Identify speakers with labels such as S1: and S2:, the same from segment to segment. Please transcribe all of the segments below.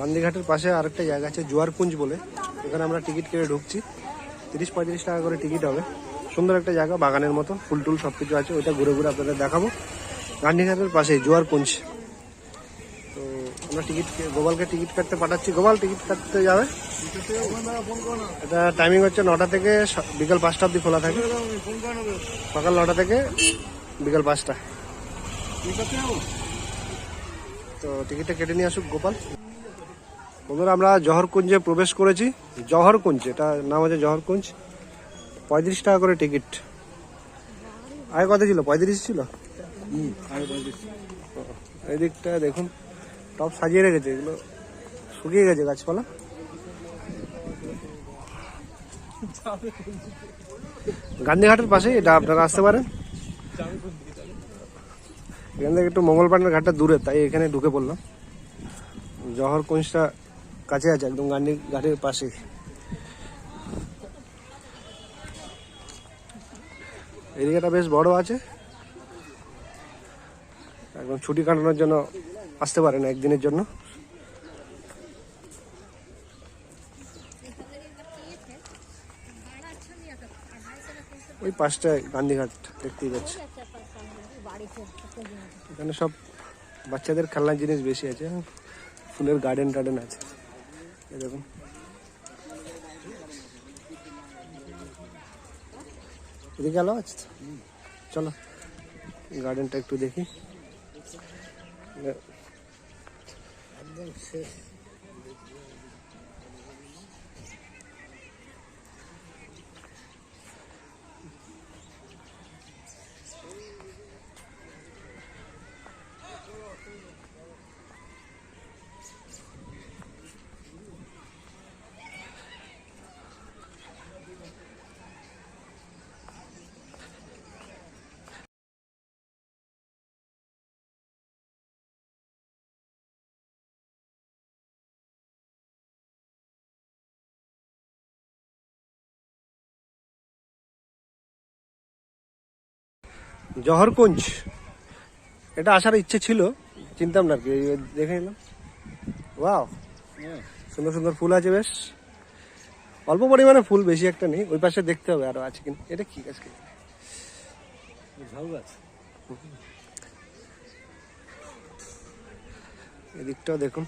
S1: গান্ধীঘাটের পাশে আরেকটা জায়গা আছে জোয়ারকুঞ্জ বলে। এখানে আমরা টিকিট কেটে ঢুকছি। তিরিশ পঁয়ত্রিশ টাকা করে টিকিট হবে। সুন্দর একটা জায়গা, বাগানের মতো, ফুল টুল সব কিছু আছে, ওইটা ঘুরে ঘুরে আপনাদের দেখাবো। গান্ধীঘাটের পাশে জোয়ারকুঞ্জ। তো আমরা টিকিট গোপালকে টিকিট কাটতে পাঠাচ্ছি। গোপাল, টিকিট কাটতে যাবে? এটা টাইমিং হচ্ছে নটা থেকে বিকাল পাঁচটা অবধি খোলা থাকে। সকাল নটা থেকে বিকাল পাঁচটা। তো টিকিটটা কেটে নিয়ে আসুক গোপাল। বন্ধুরা, আমরা জহরকুঞ্জে প্রবেশ করেছি। জহরকুঞ্জ, এটা নাম আছে জহরকুঞ্জ। পঁয়ত্রিশ টাকা করে টিকিট। আগে কত ছিল? পঁয়ত্রিশ ছিল? এই দিকটা দেখুন, টপ সাজিয়ে রেখেছে, এগুলো শুকিয়ে গেছে গাছপালা। গান্ধীঘাটের পাশে এটা আপনারা আসতে পারেন। এখান থেকে একটু মঙ্গলপাড়ার ঘাটটা দূরে, তাই এখানে ঢুকে পড়লাম। জহর কুঞ্জটা কাছে আছে, একদম গান্ধী ঘাটের পাশে। এরিয়াটা বেশ বড় আছে। একদম ছুটি কাটানোর জন্য আসতে পারেন একদিনের জন্য। ওই পাশটায় গান্ধীঘাট দেখতেই পাচ্ছি। এখানে সব বাচ্চাদের খেলনার জিনিস বেশি আছে, ফুলের গার্ডেন টার্ডেন আছে। এই দেখুন এদিকে আলো আছে তো? চলো গার্ডেনটা একটু দেখি জহরকুঞ্জ। এটা আসার ইচ্ছে ছিল চিনতাম না আর কি দেখে নিলাম। ওয়াও সুন্দর সুন্দর ফুল আছে বেশ। অল্প পরিমাণে ফুল বেশি একটা নেই ওই পাশে দেখতে হবে আরও আছে কিনা এটা কি গাছ কি?
S2: ঝাউ গাছ
S1: এদিকটাও দেখুন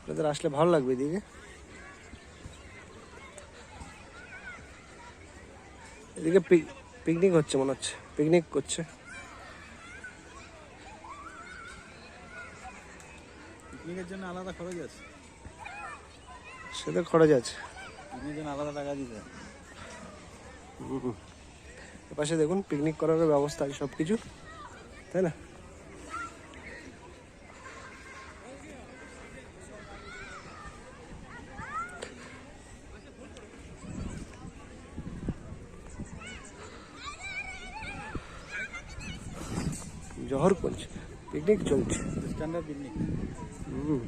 S1: আপনাদের আসলে ভালো লাগবে এদিকে। এদিকে পিকনিক হচ্ছে মনে হচ্ছে। পিকনিক করছে।
S2: পিকনিকের জন্য আলাদা খরচ আছে।
S1: সেটা খরচ আছে।
S2: পিকনিকের জন্য আলাদা টাকা দিতে।
S1: এপাশে দেখুন পিকনিক করার ব্যবস্থা আছে সব কিছু তাই না জহরকুঞ্জ পিকনিক চলছে।
S2: স্ট্যান্ডার্ড পিকনিক
S1: হুম।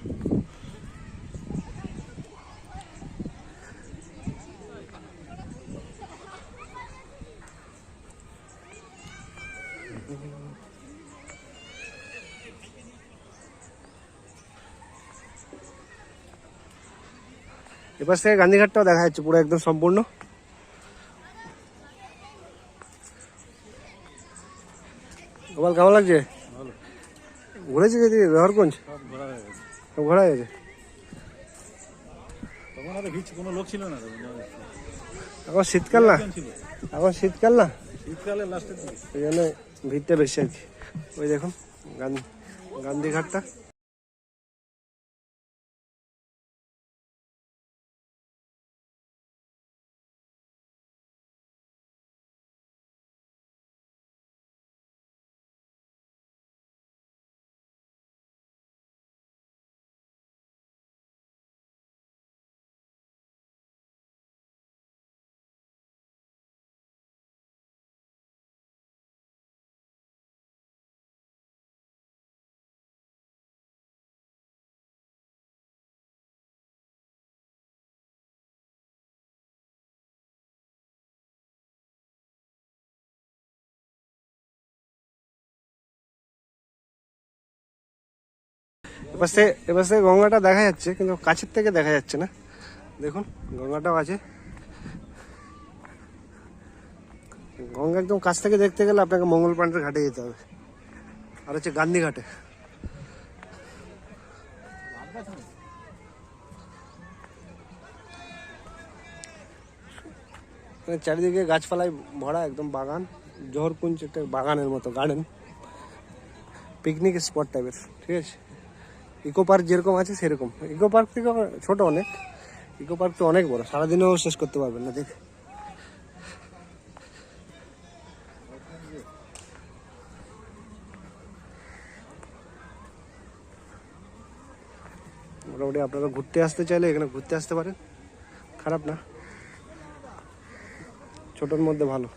S1: এপাশ থেকে গান্ধীঘাটটাও দেখা যাচ্ছে পুরো একদম সম্পূর্ণ। গোপাল কেমন লাগছে? ঘুরেছি যদি জহরকুঞ্জ
S2: সব ঘোরা হয়ে গেছে।
S1: সব ঘোরা গেছে
S2: তখন আর ভিড় কোনো লোক ছিল না তখন যাওয়া যাচ্ছে।
S1: এখন শীতকাল না? এখন শীতকাল না?
S2: শীতকালে লাস্টের দিকে।
S1: ওই জন্য ভিড়টা বেশি আর কি। ওই দেখুন গান্ধী গান্ধীঘাটটা। এবার সে এবার গঙ্গাটা দেখা যাচ্ছে, কিন্তু কাছের থেকে দেখা যাচ্ছে না। দেখুন, গঙ্গাটাও আছে। গঙ্গা একদম কাছ থেকে দেখতে গেলে আপনাকে মঙ্গল পান্ডের ঘাটে যেতে হবে। আর হচ্ছে গান্ধী ঘাটে। চারিদিকে গাছপালায় ভরা একদম বাগান, জহরকুঞ্জ একটা বাগানের মতো গার্ডেন পিকনিক স্পট টাইপের ঠিক আছে? ইকো পার্ক যেরকম আছে সেরকম। ইকো পার্ক থেকে ছোট অনেক। ইকো পার্ক তো অনেক বড়, সারাদিনেও শেষ করতে পারবেন না, দেখ। মোটামুটি আপনারা ঘুরতে আসতে চাইলে এখানে ঘুরতে আসতে পারেন। খারাপ না। ছোটোর মধ্যে ভালো।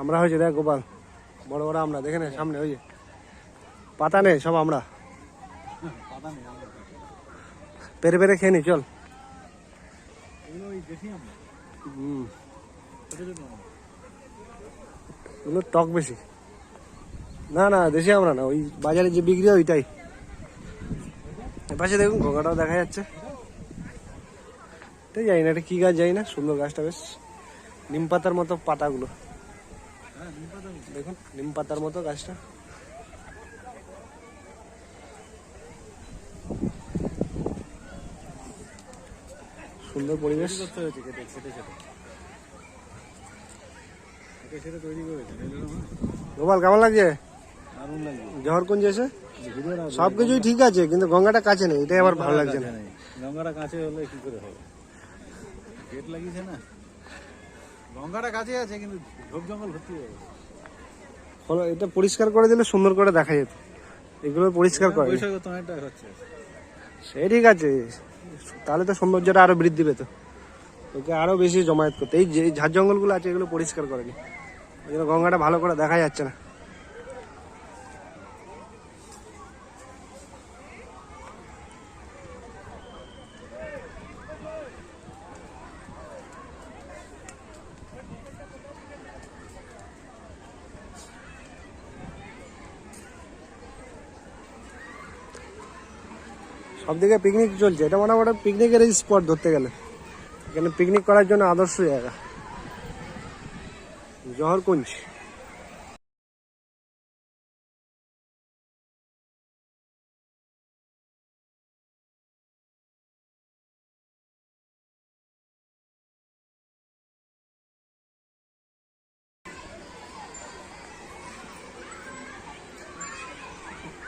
S1: আমরা হয়েছে, দেখ গোপাল। বড় বড় আমরা, দেখে নে, সামনে ওই যে পাতা নেই, সব আমরা।
S2: নেই।
S1: পেরে পেরে খেয়ে নি, চল।
S2: এগুলো
S1: টক বেশি। না না, দেশি আমরা না, ওই বাজারে যে বিক্রি ওইটাই। এপাশে দেখুন গঙ্গাটাও দেখা যাচ্ছে। এটা জানি না এটা কি গাছ, জানি না, সুন্দর গাছটা বেশ। নিম পাতার মতো পাতাগুলো। দেখুন, নিম পাতার মতো গাছটা। সুন্দর পরিবেশ। গোপাল, কেমন লাগছে?
S2: লাগবে
S1: জহরকুঞ্জ সব কিছুই ঠিক আছে, কিন্তু গঙ্গাটা কাছে নেই, এটাই আমার ভালো লাগছে না।
S2: গঙ্গাটা কাছে হলে কি করে হবে? গেট লাগিয়েছে না? গঙ্গাটা কাছে আছে কিন্তু ঝোপ জঙ্গল ভর্তি হয়ে গেছে।
S1: হলো এটা পরিষ্কার করে দিলে সুন্দর করে দেখা যেত। এগুলো পরিষ্কার করে। সে ঠিক আছে। তাহলে তো সৌন্দর্যটা আরও বৃদ্ধি পেত। ওকে আরও বেশি জমায়েত করতে। এই যে ঝাড় জঙ্গলগুলো আছে এগুলো পরিষ্কার করেনি। ওই জন্য গঙ্গাটা ভালো করে দেখা যাচ্ছে না। সব দিকে পিকনিক চলছে। এটা মোটামুটি পিকনিকের স্পট ধরতে গেলে। এখানে পিকনিক করার জন্য আদর্শ জায়গা। জহরকুঞ্জ।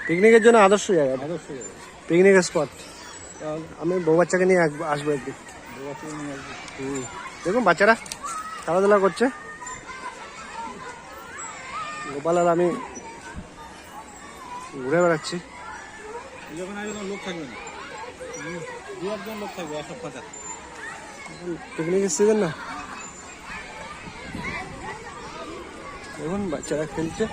S1: পিকনিকের জন্য আদর্শ জায়গা। এটা।
S2: আদর্শ জায়গা।
S1: পিকনিক স্পট আমি বউ বাচ্চাকে নিয়ে আসবো- একদিন। হুম। দেখুন বাচ্চারা খেলাধুলা করছে। গোপাল আর আমি ঘুরে বেড়াচ্ছি। পিকনিকের সিজন না। দেখুন বাচ্চারা খেলছে।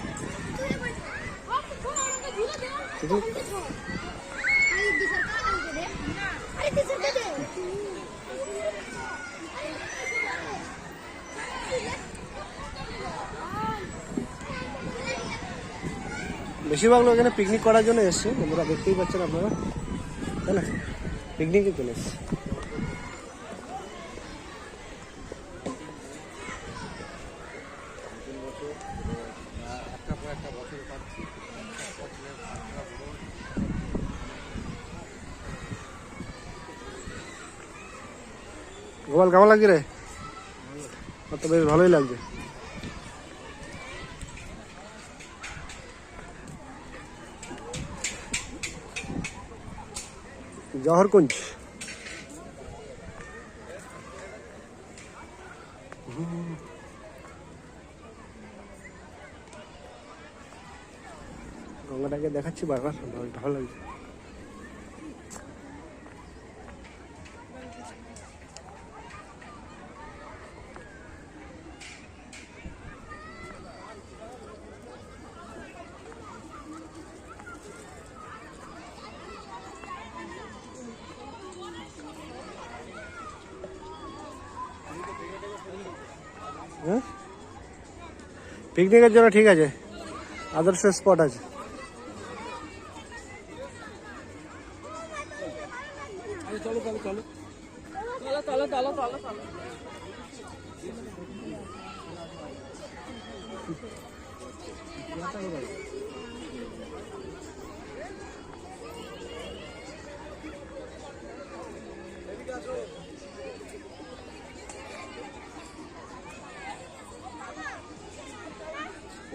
S1: বেশিরভাগ লোক এখানে পিকনিক করার জন্য এসছে। বন্ধুরা দেখতেই পাচ্ছেন আপনারা, তাই না? পিকনিকে চলে এসছে। গোপাল কেমন লাগছে রে? তো বেশ ভালোই লাগছে। জহরকুঞ্জ। গঙ্গাটাকে দেখাচ্ছি বারবার ভালো লাগছে। পিকনিকের জন্য ঠিক আছে। আদর্শ স্পট আছে।
S3: চলো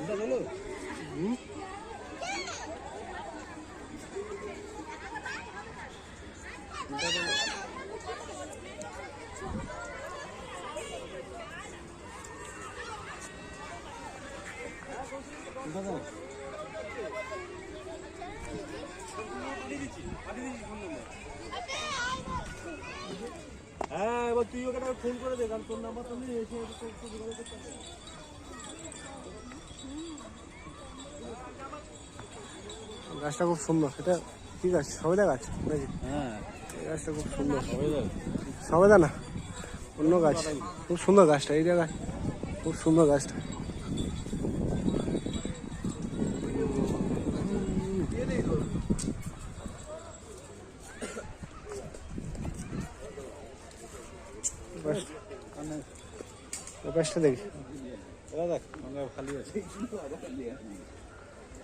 S3: চলো
S4: হ্যাঁ এবার তুই ওকে ফোন করে দে তোর নাম্বার তো নেই, এসে যোগাযোগ করতে
S1: গাছটা খুব সুন্দর এটা কি গাছ সবেদা গাছ নাকি?
S2: হ্যাঁ।
S1: এই গাছটা খুব সুন্দর। সবেদা না অন্য গাছ। খুব সুন্দর গাছটা এই জায়গায় খুব সুন্দর গাছটা। দেখি।
S2: দেখ খালি আছে।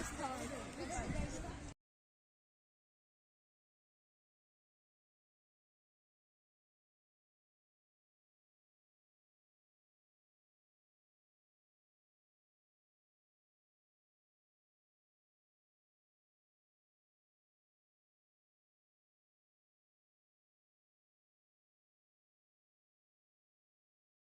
S5: Let's go. Let's go.